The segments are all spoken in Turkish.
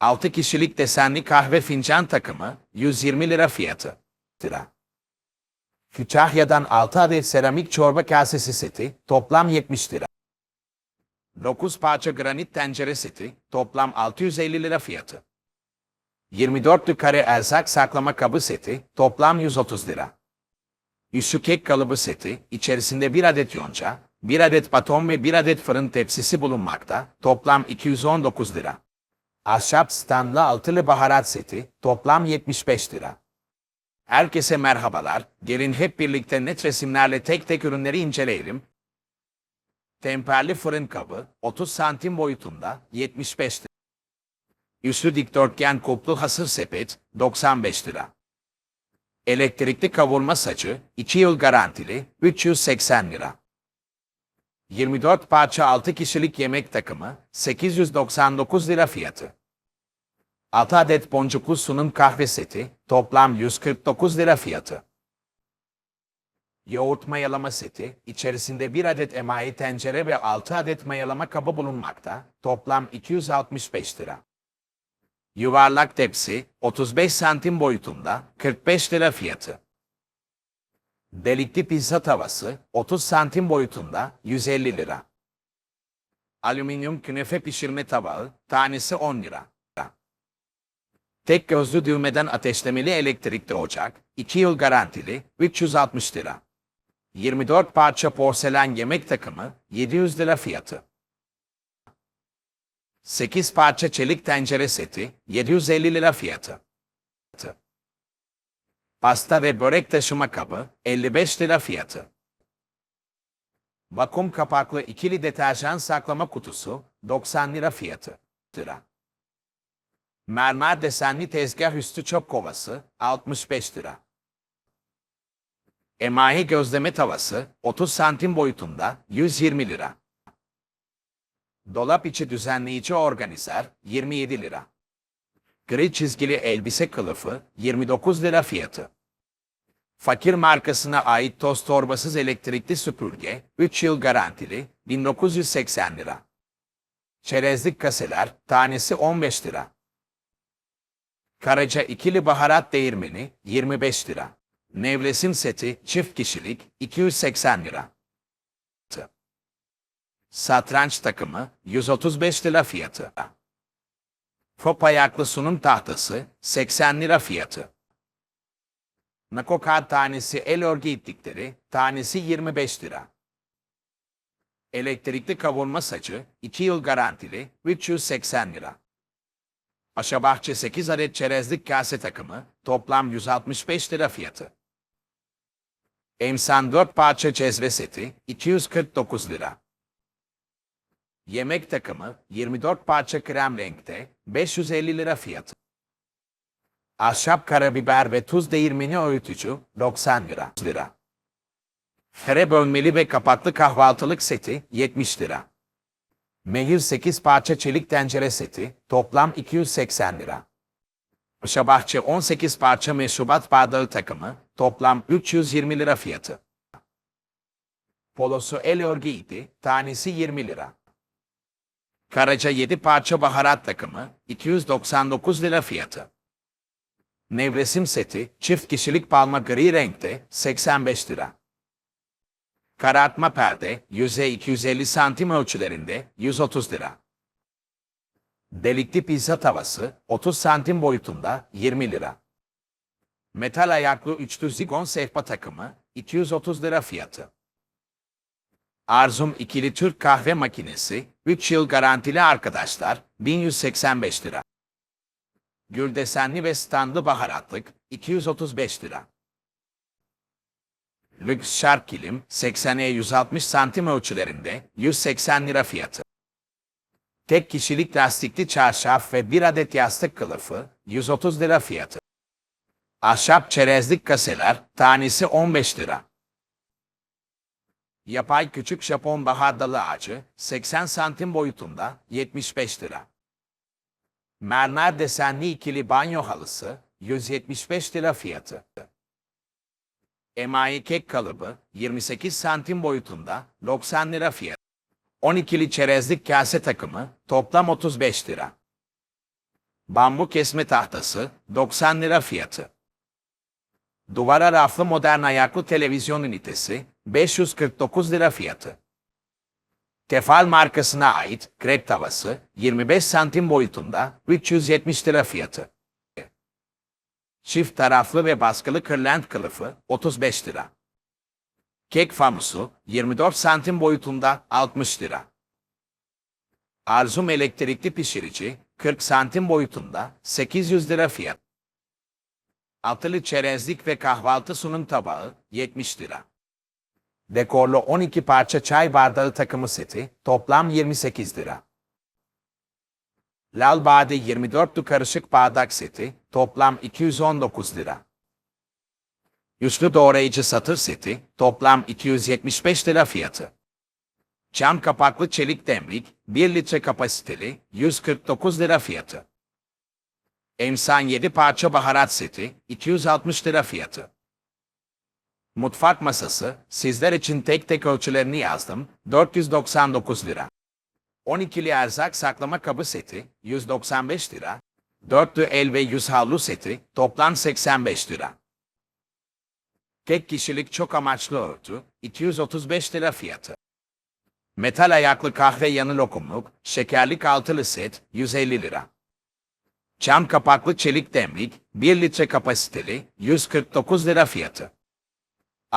6 kişilik desenli kahve fincan takımı 120 lira fiyatı. Lira. Kütahya'dan 6 adet seramik çorba kasesi seti toplam 70 lira. 9 parça granit tencere seti toplam 650 lira fiyatı. 24'lü kare erzak saklama kabı seti toplam 130 lira. Üssü kek kalıbı seti içerisinde bir adet yonca, bir adet baton ve bir adet fırın tepsisi bulunmakta toplam 219 lira. Ahşap standlı altılı baharat seti toplam 75 lira. Herkese merhabalar. Gelin hep birlikte net resimlerle tek tek ürünleri inceleyelim. Temperli fırın kabı 30 santim boyutunda 75 lira. Üstü dikdörtgen kuplu hasır sepet 95 lira. Elektrikli kavurma sacı 2 yıl garantili 380 lira. 24 parça 6 kişilik yemek takımı 899 lira fiyatı. 6 adet boncuklu sunum kahve seti toplam 149 lira fiyatı. Yoğurt mayalama seti içerisinde 1 adet emayi tencere ve 6 adet mayalama kabı bulunmakta toplam 265 lira. Yuvarlak tepsi 35 santim boyutunda 45 lira fiyatı. Delikli pizza tavası 30 santim boyutunda 150 lira. Alüminyum künefe pişirme tabağı tanesi 10 lira. Tek gözlü düğmeden ateşlemeli elektrikli ocak 2 yıl garantili 360 lira. 24 parça porselen yemek takımı 700 lira fiyatı. 8 parça çelik tencere seti 750 lira fiyatı. Pasta ve börek taşıma kabı 55 lira fiyatı. Vakum kapaklı ikili deterjan saklama kutusu 90 lira fiyatı. Lira. Mermer desenli tezgah üstü çöp kovası 65 lira. Emahi gözleme tavası 30 santim boyutunda 120 lira. Dolap içi düzenleyici organizer 27 lira. Gri çizgili elbise kılıfı 29 lira fiyatı. Fakir markasına ait toz torbasız elektrikli süpürge 3 yıl garantili 1980 lira. Çerezlik kaseler tanesi 15 lira. Karaca ikili baharat değirmeni 25 lira. Nevresim seti çift kişilik 280 lira. Satranç takımı 135 lira fiyatı. Fop ayaklı sunum tahtası 80 lira fiyatı. Nakokat tanesi el örgü iplikleri tanesi 25 lira. Elektrikli kavurma sacı 2 yıl garantili 380 lira. Aşabahçe 8 adet çerezlik kase takımı toplam 165 lira fiyatı. Emsan 4 parça cezve seti 249 lira. Yemek takımı 24 parça krem renkte 550 lira fiyatı. Ahşap karabiber ve tuz değirmeni öğütücü 90 lira. lira. Fere bölmeli ve kapaklı kahvaltılık seti 70 lira. Mehir 8 parça çelik tencere seti toplam 280 lira. Şabahçe 18 parça meşrubat bardağı takımı toplam 320 lira fiyatı. Polosu el örgü ipi tanesi 20 lira. Karaca 7 parça baharat takımı 299 lira fiyatı. Nevresim seti çift kişilik palma gri renkte 85 lira. Karartma perde yüzey 250 santim ölçülerinde 130 lira. Delikli pizza tavası 30 santim boyutunda 20 lira. Metal ayaklı üçlü zigon sehpa takımı 230 lira fiyatı. Arzum ikili Türk kahve makinesi 3 yıl garantili arkadaşlar 1185 lira. Gül desenli ve standlı baharatlık 235 lira. Lüks şark kilim 80'e 160 santim ölçülerinde 180 lira fiyatı. Tek kişilik lastikli çarşaf ve bir adet yastık kılıfı 130 lira fiyatı. Ahşap çerezlik kaseler tanesi 15 lira. Yapay küçük Japon bahardalı ağacı 80 santim boyutunda 75 lira. Mermer desenli ikili banyo halısı 175 lira fiyatı. Emayi kek kalıbı 28 santim boyutunda 90 lira fiyatı. 12'li çerezlik kase takımı toplam 35 lira. Bambu kesme tahtası 90 lira fiyatı. Duvara raflı modern ayaklı televizyon ünitesi 549 lira fiyatı. Tefal markasına ait krep tavası 25 santim boyutunda 370 lira fiyatı. Çift taraflı ve baskılı kırlent kılıfı 35 lira. Kek famusu 24 santim boyutunda 60 lira. Arzum elektrikli pişirici 40 santim boyutunda 800 lira fiyat. Altılı çerezlik ve kahvaltı sunum tabağı 70 lira. Dekorlu 12 parça çay bardağı takımı seti toplam 28 lira. Lal Bade 24'lü karışık bardak seti toplam 219 lira. Üçlü doğrayıcı satır seti toplam 275 lira fiyatı. Cam kapaklı çelik demlik 1 litre kapasiteli 149 lira fiyatı. Emsan 7 parça baharat seti 260 lira fiyatı. Mutfak masası sizler için tek tek ölçülerini yazdım 499 lira. 12'li erzak saklama kabı seti 195 lira. 4'lü el ve yüz havlu seti toplam 85 lira. Tek kişilik çok amaçlı örtü 235 lira fiyatı. Metal ayaklı kahve yanı lokumluk, şekerlik altılı set 150 lira. Cam kapaklı çelik demlik 1 litre kapasiteli 149 lira fiyatı.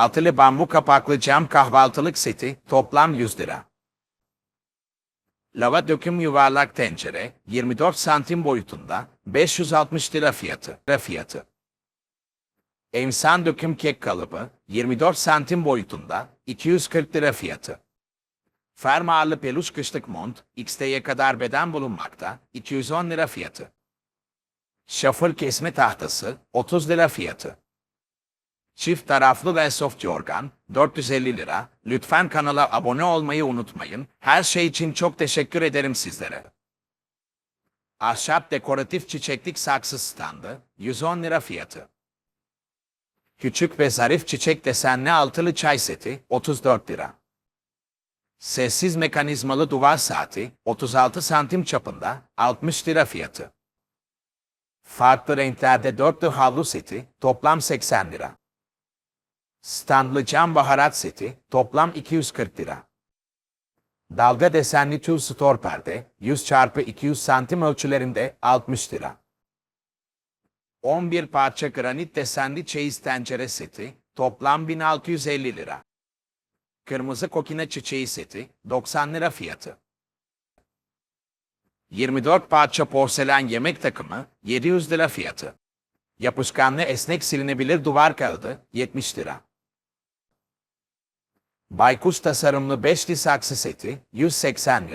Altılı bambu kapaklı cam kahvaltılık seti toplam 100 lira. Lava döküm yuvarlak tencere 24 santim boyutunda 560 lira fiyatı. Lira fiyatı. Emsan döküm kek kalıbı 24 santim boyutunda 240 lira fiyatı. Fermuarlı peluş kışlık mont XT'ye kadar beden bulunmakta 210 lira fiyatı. Şafır kesme tahtası 30 lira fiyatı. Çift taraflı ve soft yorgan 450 lira. Lütfen kanala abone olmayı unutmayın. Her şey için çok teşekkür ederim sizlere. Ahşap dekoratif çiçeklik saksı standı 110 lira fiyatı. Küçük ve zarif çiçek desenli altılı çay seti 34 lira. Sessiz mekanizmalı duvar saati 36 santim çapında 60 lira fiyatı. Farklı renklerde dörtlü havlu seti toplam 80 lira. Standlı cam baharat seti toplam 240 lira. Dalga desenli tül store perde 100 çarpı 200 santim ölçülerinde 60 lira. 11 parça granit desenli çeyiz tencere seti toplam 1650 lira. Kırmızı kokine çiçeği seti 90 lira fiyatı. 24 parça porselen yemek takımı 700 lira fiyatı. Yapışkanlı esnek silinebilir duvar kağıdı 70 lira. Baykuş tasarımlı beşli saksı seti 180 lira.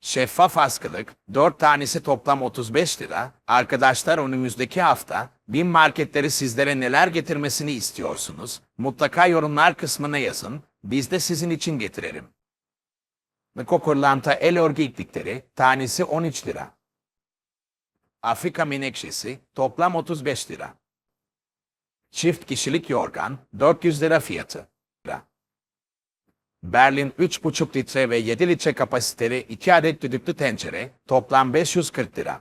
Şeffaf askılık 4 tanesi toplam 35 lira. Arkadaşlar önümüzdeki hafta bin marketleri sizlere neler getirmesini istiyorsunuz? Mutlaka yorumlar kısmına yazın. Biz de sizin için getirelim. Kokurlanta el örgü iplikleri tanesi 13 lira. Afrika menekşesi toplam 35 lira. Çift kişilik yorgan 400 lira fiyatı. Lira. Berlin 3,5 litre ve 7 litre kapasiteli 2 adet düdüklü tencere toplam 540 lira.